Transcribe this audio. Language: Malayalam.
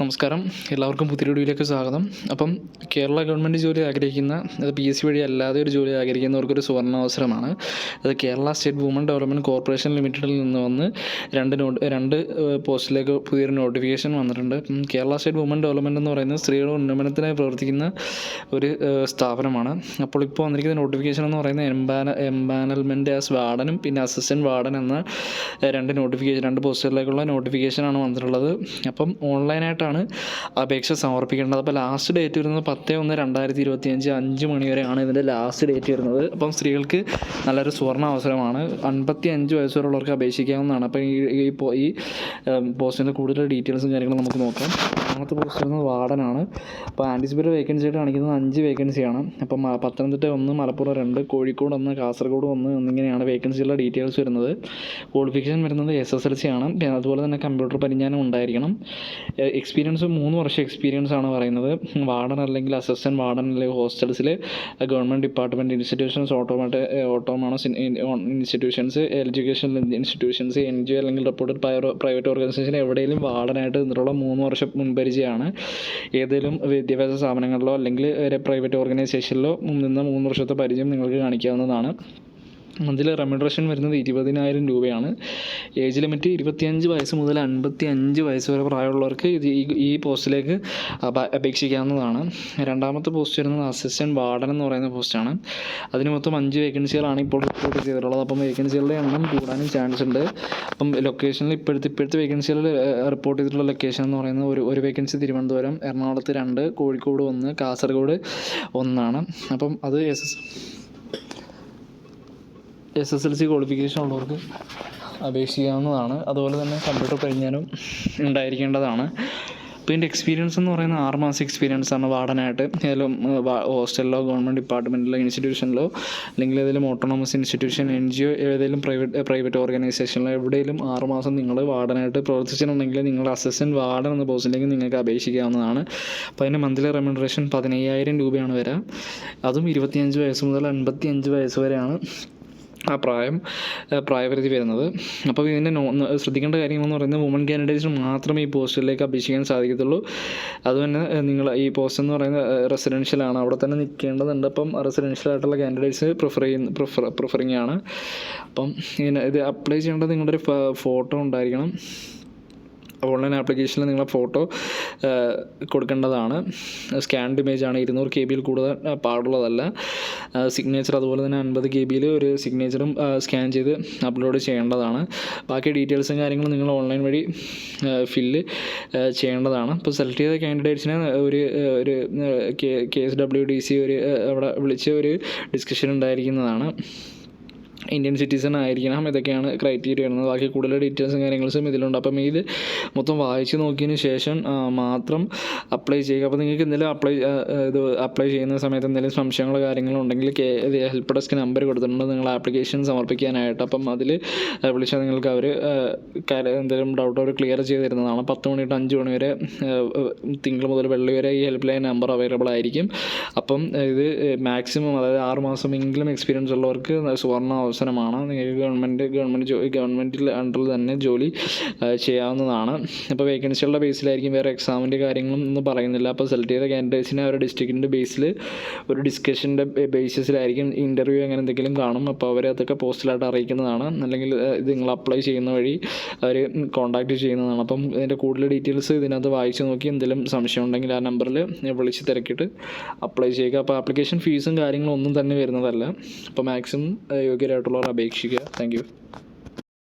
നമസ്കാരം. എല്ലാവർക്കും പുതിയ വീഡിയോയിലേക്ക് സ്വാഗതം. അപ്പം കേരള ഗവൺമെന്റ് ജോലി ആഗ്രഹിക്കുന്ന അത് പി എസ് സി വഴി അല്ലാതെ ഒരു ജോലി ആഗ്രഹിക്കുന്നവർക്കൊരു സുവർണാവസരമാണ് അത് Kerala state woman development corporation ലിമിറ്റഡിൽ നിന്ന് വന്ന് രണ്ട് നോട്ട് രണ്ട് പോസ്റ്റിലേക്ക് പുതിയൊരു നോട്ടിഫിക്കേഷൻ വന്നിട്ടുണ്ട്. കേരള സ്റ്റേറ്റ് വുമൺ ഡെവലപ്മെന്റ് എന്ന് പറയുന്നത് സ്ത്രീകളുടെ ഉന്നമനത്തിനായി പ്രവർത്തിക്കുന്ന ഒരു സ്ഥാപനമാണ്. അപ്പോൾ ഇപ്പോൾ വന്നിരിക്കുന്ന നോട്ടിഫിക്കേഷൻ എന്ന് പറയുന്നത് എംപാന എംപാനൽമെന്റ് ആസ് വാർഡനും പിന്നെ അസിസ്റ്റന്റ് വാർഡൻ എന്ന രണ്ട് നോട്ടിഫിക്കേഷൻ രണ്ട് പോസ്റ്റുകളിലേക്കുള്ള നോട്ടിഫിക്കേഷനാണ് വന്നിട്ടുള്ളത്. അപ്പം ഓൺലൈനായിട്ടാണ് അപേക്ഷ സമർപ്പിക്കേണ്ടത്. അപ്പോൾ ലാസ്റ്റ് ഡേറ്റ് വരുന്നത് പത്ത് ഒന്ന് രണ്ടായിരത്തി ഇരുപത്തി അഞ്ച് അഞ്ച് മണി വരെയാണ് ഇതിന്റെ ലാസ്റ്റ് ഡേറ്റ് വരുന്നത്. അപ്പം സ്ത്രീകൾക്ക് നല്ലൊരു സുവർണ അവസരമാണ്. അൻപത്തി അഞ്ച് വയസ്സ് അപേക്ഷിക്കാവുന്നതാണ്. അപ്പോൾ ഈ ഈ പോസ്റ്റിന്റെ കൂടുതൽ ഡീറ്റെയിൽസും കാര്യങ്ങളും നമുക്ക് നോക്കാം. രണ്ടാമത്തെ പോസ്റ്റ് വരുന്നത് വാർഡനാണ്. അപ്പോൾ ആന്റിസിപ്പേറ്റ് വേക്കൻസി ആയിട്ട് കാണിക്കുന്നത് അഞ്ച് വേക്കൻസിയാണ്. അപ്പം പത്തനംതിട്ട ഒന്ന് മലപ്പുറം രണ്ട് കോഴിക്കോട് ഒന്ന് കാസർഗോഡ് ഒന്ന് എന്നിങ്ങനെയാണ് വേക്കൻസികളുടെ ഡീറ്റെയിൽസ് വരുന്നത്. ക്വാളിഫിക്കേഷൻ വരുന്നത് എസ് എസ് എൽ സി ആണ്. അതുപോലെ തന്നെ കമ്പ്യൂട്ടർ പരിജ്ഞാനം ഉണ്ടായിരിക്കണം. എക്സ്പീരിയൻസ് മൂന്ന് വർഷം എക്സ്പീരിയൻസ് ആണ് പറയുന്നത്. വാർഡൻ അല്ലെങ്കിൽ അസിസ്റ്റന്റ് വാർഡൻ അല്ലെങ്കിൽ ഹോസ്റ്റൽസിൽ ഗവൺമെന്റ് ഡിപ്പാർട്ട്മെന്റ് ഇൻസ്റ്റിറ്റ്യൂഷൻസ് ഓട്ടോമാറ്റ് ഓട്ടോമാണോ institutions education institutions N G O അല്ലെങ്കിൽ റിപ്പോർട്ടഡ് പ്രൈവറ്റ് ഓർഗനൈസേഷൻ എവിടെയെങ്കിലും വാർഡനായിട്ട് നിന്നുള്ള മൂന്ന് വർഷം മുൻപരിചയമാണ് ഏതെങ്കിലും വിദ്യാഭ്യാസ സ്ഥാപനങ്ങളിലോ അല്ലെങ്കിൽ ഒരു പ്രൈവറ്റ് ഓർഗനൈസേഷനിലോ നിന്ന് മൂന്ന് വർഷത്തെ പരിചയം നിങ്ങൾക്ക് കാണിക്കാവുന്നതാണ്. മന്ത്ലി റെമ്യൂണറേഷൻ വരുന്നത് ഇരുപതിനായിരം രൂപയാണ്. ഏജ് ലിമിറ്റ് ഇരുപത്തിയഞ്ച് വയസ്സ് മുതൽ അൻപത്തി അഞ്ച് വയസ്സ് വരെ പ്രായമുള്ളവർക്ക് ഇത് ഈ പോസ്റ്റിലേക്ക് അപ അപേക്ഷിക്കാവുന്നതാണ്. രണ്ടാമത്തെ പോസ്റ്റ് വരുന്നത് അസിസ്റ്റന്റ് വാർഡൻ എന്ന് പറയുന്ന പോസ്റ്റാണ്. അതിന് മൊത്തം അഞ്ച് വേക്കൻസികളാണ് ഇപ്പോൾ റിപ്പോർട്ട് ചെയ്തിട്ടുള്ളത്. അപ്പം വേക്കൻസികളുടെ എണ്ണം കൂടാനും ചാൻസ് ഉണ്ട്. അപ്പം ലൊക്കേഷനിൽ ഇപ്പോഴത്തെ ഇപ്പോഴത്തെ വേക്കൻസികളിൽ റിപ്പോർട്ട് ചെയ്തിട്ടുള്ള ലൊക്കേഷൻ എന്ന് പറയുന്നത് ഒരു ഒരു വേക്കൻസി തിരുവനന്തപുരം എറണാകുളത്ത് രണ്ട് കോഴിക്കോട് ഒന്ന് കാസർഗോഡ് ഒന്നാണ്. അപ്പം അത് S S S S L C qualification ഉള്ളവർക്ക് അപേക്ഷിക്കാവുന്നതാണ്. അതുപോലെ തന്നെ കമ്പ്യൂട്ടർ പരിജ്ഞാനം ഉണ്ടായിരിക്കേണ്ടതാണ്. അപ്പോൾ എന്റെ എക്സ്പീരിയൻസ് എന്ന് പറയുന്നത് ആറ് മാസം എക്സ്പീരിയൻസ് ആണ് വാർഡനായിട്ട് ഏതെങ്കിലും ഹോസ്റ്റലിലോ ഗവൺമെന്റ് ഡിപ്പാർട്ട്മെന്റിലോ ഇൻസ്റ്റിറ്റ്യൂഷനിലോ അല്ലെങ്കിൽ ഏതെങ്കിലും autonomous institution N G O ഏതെങ്കിലും പ്രൈവറ്റ് പ്രൈവറ്റ് ഓർഗനൈസേഷനിലോ എവിടെയെങ്കിലും ആറ് മാസം നിങ്ങൾ വാർഡനായിട്ട് പ്രവർത്തിച്ചിട്ടുണ്ടെങ്കിൽ നിങ്ങൾ അസിസ്റ്റന്റ് വാർഡൻ എന്ന പോസ്റ്റിലേക്ക് നിങ്ങൾക്ക് അപേക്ഷിക്കാവുന്നതാണ്. അപ്പോൾ അതിന്റെ മന്ത്ലി റെമ്യൂണറേഷൻ പതിനയ്യായിരം രൂപയാണ് വരിക. അതും ഇരുപത്തിയഞ്ച് വയസ്സ് മുതൽ അൻപത്തിയഞ്ച് വയസ്സ് വരെയാണ്. ആ പ്രായം പ്രായപരിധി വരുന്നത്. അപ്പോൾ ഇതിന്റെ നോ ശ്രദ്ധിക്കേണ്ട കാര്യങ്ങളെന്ന് പറയുന്നത് വുമൺ കാൻഡിഡേറ്റ്സിന് മാത്രമേ ഈ പോസ്റ്റിലേക്ക് അപേക്ഷിക്കാൻ സാധിക്കത്തുള്ളൂ. അതുതന്നെ നിങ്ങൾ ഈ പോസ്റ്റ് എന്ന് പറയുന്നത് റെസിഡൻഷ്യലാണ് അവിടെ തന്നെ നിൽക്കേണ്ടതുണ്ട്. അപ്പം റെസിഡൻഷ്യൽ ആയിട്ടുള്ള കാൻഡിഡേറ്റ്സ് പ്രിഫർ ചെയ്യുന്ന പ്രിഫർ പ്രിഫറിങ് ആണ്. അപ്പം ഇതിന് ഇത് അപ്ലൈ ചെയ്യേണ്ടത് നിങ്ങളുടെ ഒരു ഫോട്ടോ ഉണ്ടായിരിക്കണം. ഓൺലൈൻ ആപ്ലിക്കേഷനിൽ നിങ്ങളെ ഫോട്ടോ കൊടുക്കേണ്ടതാണ്. സ്കാൻഡ് ഇമേജ് ആണ് ഇരുന്നൂറ് കെ ബിയിൽ കൂടുതൽ പാടുള്ളതല്ല. സിഗ്നേച്ചർ അതുപോലെ തന്നെ അൻപത് കെ ബിയിൽ ഒരു സിഗ്നേച്ചറും സ്കാൻ ചെയ്ത് അപ്ലോഡ് ചെയ്യേണ്ടതാണ്. ബാക്കി ഡീറ്റെയിൽസും കാര്യങ്ങളും നിങ്ങൾ ഓൺലൈൻ വഴി ഫില്ല് ചെയ്യേണ്ടതാണ്. അപ്പോൾ സെലക്ട് ചെയ്ത കാൻഡിഡേറ്റ്സിനെ ഒരു ഒരു K S W D C ഒരു അവിടെ വിളിച്ച് ഒരു ഡിസ്കഷൻ ഉണ്ടായിരിക്കുന്നതാണ്. ഇന്ത്യൻ സിറ്റിസൺ ആയിരിക്കണം ഇതൊക്കെയാണ് ക്രൈറ്റീരിയ വരുന്നത്. ബാക്കി കൂടുതൽ ഡീറ്റെയിൽസും കാര്യങ്ങളും ഇതിലുണ്ട്. അപ്പം ഇത് മൊത്തം വായിച്ച് നോക്കിയതിന് ശേഷം മാത്രം അപ്ലൈ ചെയ്യുക. അപ്പോൾ നിങ്ങൾക്ക് എന്തെങ്കിലും അപ്ലൈ ഇത് അപ്ലൈ ചെയ്യുന്ന സമയത്ത് എന്തെങ്കിലും സംശയങ്ങളോ കാര്യങ്ങളോ ഉണ്ടെങ്കിൽ ഹെൽപ്പ് ഡെസ്ക് നമ്പർ കൊടുത്തിട്ടുണ്ട്. നിങ്ങൾ ആപ്ലിക്കേഷൻ സമർപ്പിക്കാനായിട്ട്. അപ്പം അതിൽ വിളിച്ചാൽ നിങ്ങൾക്ക് അവർ എന്തെങ്കിലും ഡൗട്ട് അവർ ക്ലിയർ ചെയ്ത് തരുന്നതാണ്. പത്ത് മണി തൊട്ട് അഞ്ച് മണി വരെ തിങ്കൾ മുതൽ വെള്ളി വരെ ഈ ഹെൽപ്പ് ലൈൻ നമ്പർ അവൈലബിൾ ആയിരിക്കും. അപ്പം ഇത് മാക്സിമം അതായത് ആറ് മാസമെങ്കിലും എക്സ്പീരിയൻസ് ഉള്ളവർക്ക് സുവർണ അവസരമാണ്. ഗവൺമെന്റ് ഗവൺമെന്റ് ജോ ഗവൺമെന്റിൽ അണ്ടറിൽ തന്നെ ജോലി ചെയ്യാവുന്നതാണ്. അപ്പോൾ വേക്കൻസികളുടെ ബേസിലായിരിക്കും വേറെ എക്സാമിന്റെ കാര്യങ്ങളും ഒന്നും പറയുന്നില്ല. അപ്പോൾ സെലക്ട് ചെയ്ത കാൻഡിഡേറ്റ്സിനെ അവരുടെ ഡിസ്ട്രിക്റ്റിന്റെ ബേസിൽ ഒരു ഡിസ്കഷന്റെ ബേസിസിലായിരിക്കും ഇന്റർവ്യൂ അങ്ങനെ എന്തെങ്കിലും കാണും. അപ്പോൾ അവർ അതൊക്കെ പോസ്റ്റിലായിട്ട് അറിയിക്കുന്നതാണ്. അല്ലെങ്കിൽ ഇത് നിങ്ങൾ അപ്ലൈ ചെയ്യുന്ന വഴി അവർ കോൺടാക്റ്റ് ചെയ്യുന്നതാണ്. അപ്പം ഇതിന്റെ കൂടുതൽ ഡീറ്റെയിൽസ് ഇതിനകത്ത് വായിച്ചു നോക്കി എന്തെങ്കിലും സംശയം ഉണ്ടെങ്കിൽ ആ നമ്പറിൽ വിളിച്ച് തിരക്കിയിട്ട് അപ്ലൈ ചെയ്യുക. അപ്പോൾ ആപ്ലിക്കേഷൻ ഫീസും കാര്യങ്ങളും ഒന്നും തന്നെ വരുന്നതല്ല. അപ്പോൾ മാക്സിമം യോഗ്യരായിട്ടുള്ളവർ അപേക്ഷിക്കുക. താങ്ക്